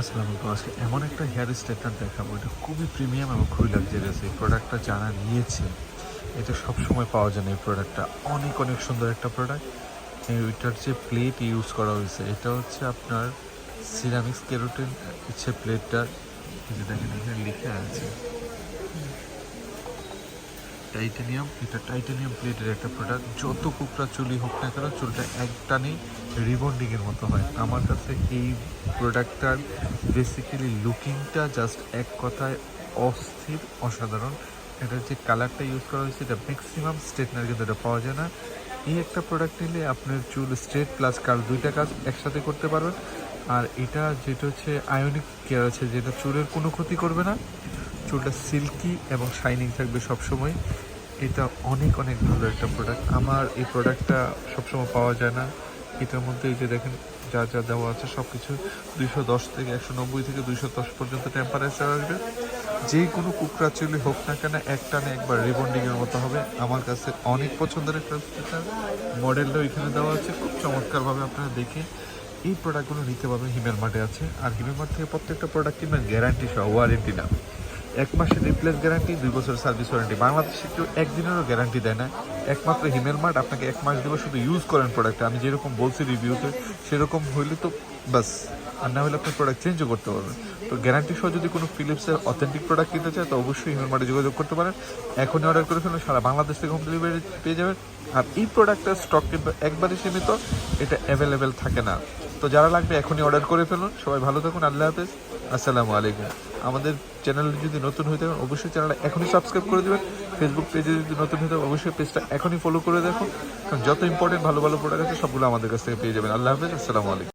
আসসালামু আলাইকুম। আজকে এমন একটা হেয়ার স্ট্রেটনার দেখাবো, এটা খুবই প্রিমিয়াম এবং খুবই লাক্সারিয়াস এই প্রোডাক্টটা জানা নিয়েছে, এটা সবসময় পাওয়া যায় না এই প্রোডাক্টটা অনেক অনেক সুন্দর একটা প্রোডাক্ট এটার যে প্লেট ইউজ করা হয়েছে, এটা হচ্ছে আপনার সিরামিক্স কেরোটিন হচ্ছে প্লেটটা যেটা এখানে লিখে আছে। টাইটানিয়াম, এটা টাইটানিয়াম প্লেটের একটা প্রোডাক্ট যত কুকরা চুলি হোক না কেন, চুলটা এক টানেই রিবন্ডিংয়ের মতো হয়। আমার কাছে এই প্রোডাক্টটার বেসিক্যালি লুকিংটা জাস্ট এক কথায় অস্থির, অসাধারণ। এটার যে কালারটা ইউজ করা হয়েছে, এটা ম্যাক্সিমাম স্ট্রেটনার কিন্তু এটা পাওয়া যায় না। এই একটা প্রোডাক্ট নিলে আপনার চুল স্ট্রেট প্লাস কার দুইটা কাজ একসাথে করতে পারবেন। আর এটা যেটা হচ্ছে আয়নিক কেয়ার আছে, যেটা চুলের কোনো ক্ষতি করবে না। চুলটা সিল্কি এবং শাইনিং থাকবে সবসময়। এটা অনেক অনেক ভালো একটা প্রোডাক্ট আমার এই প্রোডাক্টটা সবসময় পাওয়া যায় না। এটার মধ্যে এই যে দেখেন, যা যা দেওয়া আছে সব কিছু দুইশো দশ থেকে একশো নব্বই থেকে দুইশো দশ পর্যন্ত টেম্পারেচার আসবে। যে কোনো কুকরা চুলি হোক না কেন, এক টানে একবার রিবন্ডিংয়ের মতো হবে। আমার কাছে অনেক পছন্দের একটা মডেলটাও এখানে দেওয়া আছে। খুব চমৎকারভাবে আপনারা দেখে এই প্রোডাক্টগুলো নিতে পারবেন হিমেল মার্টে আছে। আর হিমেল মার্ট থেকে প্রত্যেকটা প্রোডাক্ট কিনবেন গ্যারান্টি সহ ওয়ারেন্টি না। এক মাসের রিপ্লেস গ্যারান্টি, দুই বছরের সার্ভিস ওয়ারেন্টি। বাংলাদেশে কেউ একদিনেরও গ্যারান্টি দেয় না। একমাত্র হিমেল মার্ট, আপনাকে এক মাস দেবে শুধু ইউজ করেন প্রোডাক্ট আমি যেরকম বলছি রিভিউতে সেরকম হইলে তো বাস আর না হলে আপনি প্রোডাক্ট চেঞ্জও করতে পারবেন। তো গ্যারান্টি সহ যদি কোনো ফিলিপসের অথেন্টিক প্রোডাক্ট কিনতে চায়, তো অবশ্যই হিমেল মার্টে যোগাযোগ করতে পারেন। এখনই অর্ডার করে ফেলুন, সারা বাংলাদেশ থেকে হোম ডেলিভারি পেয়ে যাবেন। আর এই প্রোডাক্টের স্টক কিন্তু একবারই সীমিত, এটা অ্যাভেলেবেল থাকে না। তো যারা লাগবে এখনই অর্ডার করে ফেলুন। সবাই ভালো থাকুন, আল্লাহ হাফেজ। আসসালামু আলাইকুম। আমাদের চ্যানেল যদি নতুন হয়ে থাকেন, অবশ্যই চ্যানেলটা এখনই সাবস্ক্রাইব করে দেবেন। ফেসবুক পেজে যদি নতুন হয়ে থাকেন, অবশ্যই পেজটা এখনই ফলো করে দেখো কারণ যত ইম্পর্টেন্ট ভালো ভালো প্রোডাক্ট আছে, সবগুলো আমাদের কাছ থেকে পেয়ে যাবেন। আল্লাহ হাফেজ, আসসালামু আলাইকুম।